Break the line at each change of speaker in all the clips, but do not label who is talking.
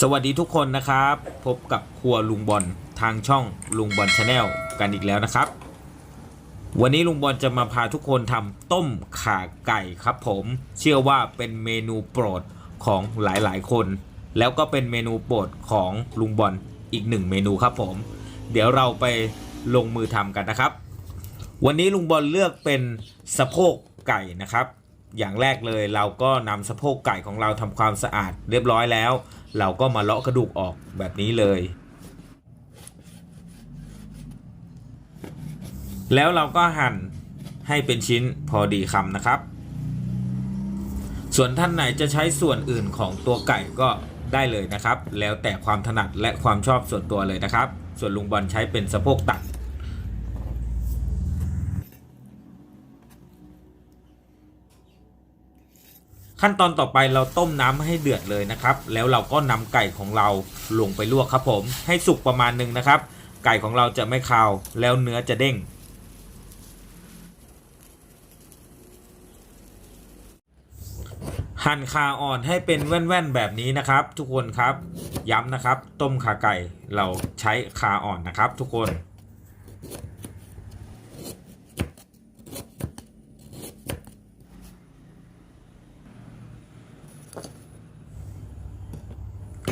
สวัสดีทุกคนนะครับ พบกับครัวลุงบอลทางช่องลุงบอลชาแนลกันอีกแล้วนะครับ วันนี้ลุงบอลจะมาพาทุกคนทำต้มข่าไก่ครับผม เชื่อว่าเป็นเมนูโปรดของหลายๆ คน แล้วก็เป็นเมนูโปรดของลุงบอลอีกหนึ่งเมนูครับผม เดี๋ยวเราไปลงมือทำกันนะครับ วันนี้ลุงบอลเลือกเป็นสะโพกไก่นะครับ อย่างแรกเลยเราก็นำสะโพกไก่ของเราทำความสะอาดเรียบร้อยแล้ว เราก็มาเลาะกระดูกออกแบบนี้เลย แล้วเราก็หั่นให้เป็นชิ้นพอดีคำนะครับ ส่วนท่านไหนจะใช้ส่วนอื่นของตัวไก่ก็ได้เลยนะครับ แล้วแต่ความถนัดและความชอบส่วนตัวเลยนะครับ ส่วนลุงบอลใช้เป็นสะโพกตัด ขั้นตอนต่อไปเราต้มน้ำให้เดือดเลยนะครับ แล้วเราก็นำไก่ของเราลงไปลวกครับผม ให้สุกประมาณหนึ่งนะครับ ไก่ของเราจะไม่คาว แล้วเนื้อจะเด้ง หั่นคาอ่อนให้เป็นแว่นๆแบบนี้นะครับ ทุกคนครับ ย้ำนะครับ ต้มขาไก่เราใช้คาอ่อนนะครับ ทุกคน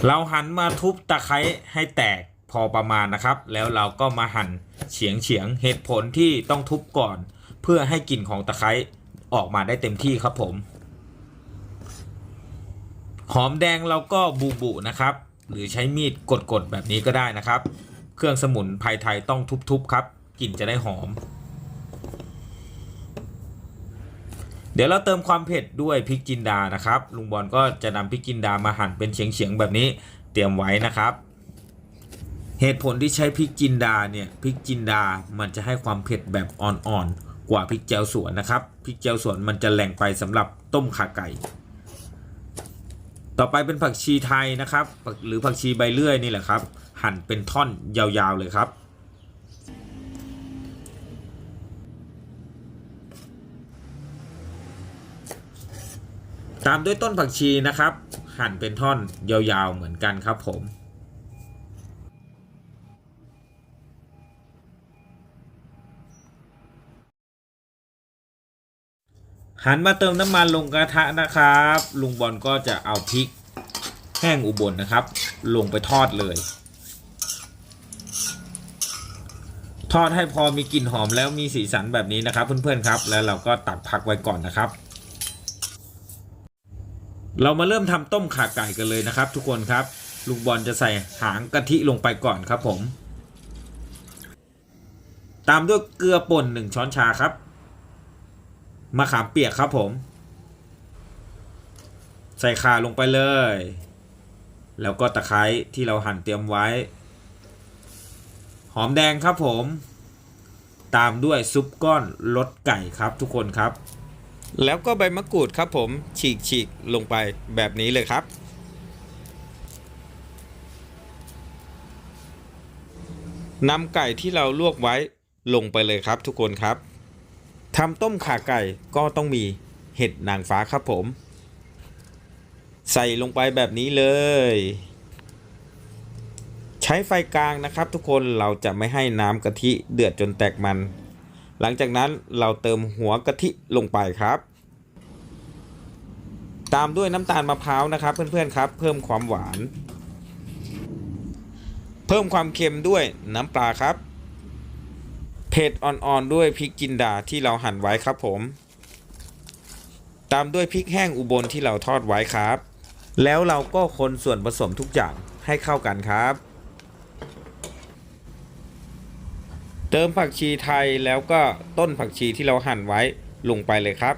เราหันมาทุบตะไคร้ให้แตกพอประมาณนะครับ แล้วเราก็มาหั่นเฉียงเฉียงเหตุผลที่ต้องทุบก่อน เพื่อให้กลิ่นของตะไคร้ออกมาได้เต็มที่ครับผม หอมแดงเราก็บูบุนะครับ หรือใช้มีดกดๆแบบนี้ก็ได้นะครับ เครื่องสมุนไพรไทยต้องทุบๆครับกลิ่นจะได้หอม เดี๋ยวเราเติมความเผ็ดด้วยพริกจินดานะครับ ลุงบอลก็จะนำพริกจินดามาหั่นเป็นเฉียงๆแบบนี้เตรียมไว้นะครับ เหตุผลที่ใช้พริกจินดาเนี่ยพริกจินดามันจะให้ความเผ็ดแบบอ่อนๆกว่าพริกแจวสวนนะครับพริกแจวสวนมันจะแหลงไปสำหรับต้มข่าไก่ ต่อไปเป็นผักชีไทยนะครับ หรือผักชีใบเลื่อยนี่แหละครับ หั่นเป็นท่อนยาวๆเลยครับ ตามด้วยต้นผักชีนะครับ หั่นเป็นท่อนยาวๆเหมือนกันครับผมหันมาเติมน้ำมันลงกระทะนะครับ ลุงบอลก็จะเอาพริกแห้งอุบลนะครับ ลงไปทอดเลย ทอดให้พอมีกลิ่นหอมแล้วมีสีสันแบบนี้นะครับ เพื่อนๆครับ แล้วเราก็ตักพักไว้ก่อนนะครับ เรามาเริ่มทำต้มข่าไก่กันเลยนะครับ ทุกคนครับลุงบอลจะใส่หางกะทิลงไปก่อนครับผม ตามด้วยเกลือป่นหนึ่งช้อนชาครับมะขามเปียกครับผม ใส่ข่าลงไปเลย แล้วก็ตะไคร้ที่เราหั่นเตรียมไว้ หอมแดงครับผม ตามด้วยซุปก้อนรสไก่ครับทุกคนครับ แล้วก็ใบมะกรูดครับผมฉีกฉีกลงไปแบบนี้เลยครับ นำไก่ที่เราลวกไว้ลงไปเลยครับทุกคนครับทำต้มข่าไก่ก็ต้องมีเห็ดนางฟ้าครับผม ใส่ลงไปแบบนี้เลย ใช้ไฟกลางนะครับ ทุกคนเราจะไม่ให้น้ำกะทิเดือดจนแตกมัน หลังจากนั้นเราเติมหัวกะทิลงไปครับ ตามด้วยน้ำตาลมะพร้าวนะครับ เพื่อนๆครับ เพิ่มความหวาน เพิ่มความเค็มด้วยน้ำปลาครับ เผ็ดอ่อนๆด้วยพริกจินดาที่เราหั่นไว้ครับผม ตามด้วยพริกแห้งอุบลที่เราทอดไว้ครับ แล้วเราก็คนส่วนผสมทุกอย่างให้เข้ากันครับ เติมผักชีไทยแล้วก็ต้นผักชีที่เราหั่นไว้ลงไปเลยครับ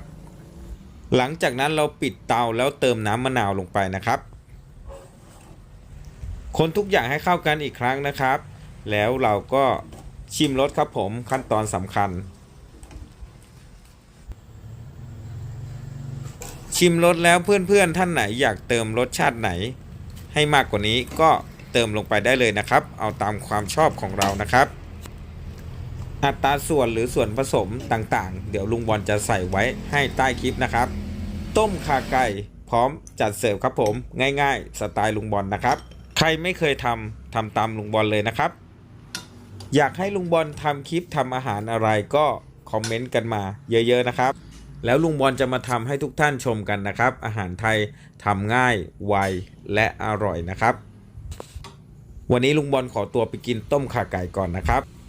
หลังจากนั้นเราปิดเตาแล้วเติมน้ำมะนาวลงไปนะครับ คนทุกอย่างให้เข้ากันอีกครั้งนะครับ แล้วเราก็ชิมรสครับผมขั้นตอนสำคัญ ชิมรสแล้วเพื่อนๆท่านไหนอยากเติมรสชาติไหน ให้มากกว่านี้ก็เติมลงไปได้เลยนะครับ เอาตามความชอบของเรานะครับ อัตราส่วนหรือส่วนผสมต่างๆ เดี๋ยวลุงบอลจะใส่ไว้ให้ใต้คลิปนะครับ ต้มขาไก่พร้อมจัดเสิร์ฟครับผมง่ายๆ สไตล์ลุงบอลนะครับ ใครไม่เคยทำทำตามลุงบอลเลยนะครับ อยากให้ลุงบอลทำคลิปทำอาหารอะไรก็คอมเมนต์กันมาเยอะๆนะครับ แล้วลุงบอลจะมาทำให้ทุกท่านชมกันนะครับ อาหารไทยทำง่ายไวและอร่อยนะครับ วันนี้ลุงบอลขอตัวไปกินต้มข่าไก่ก่อนนะครับ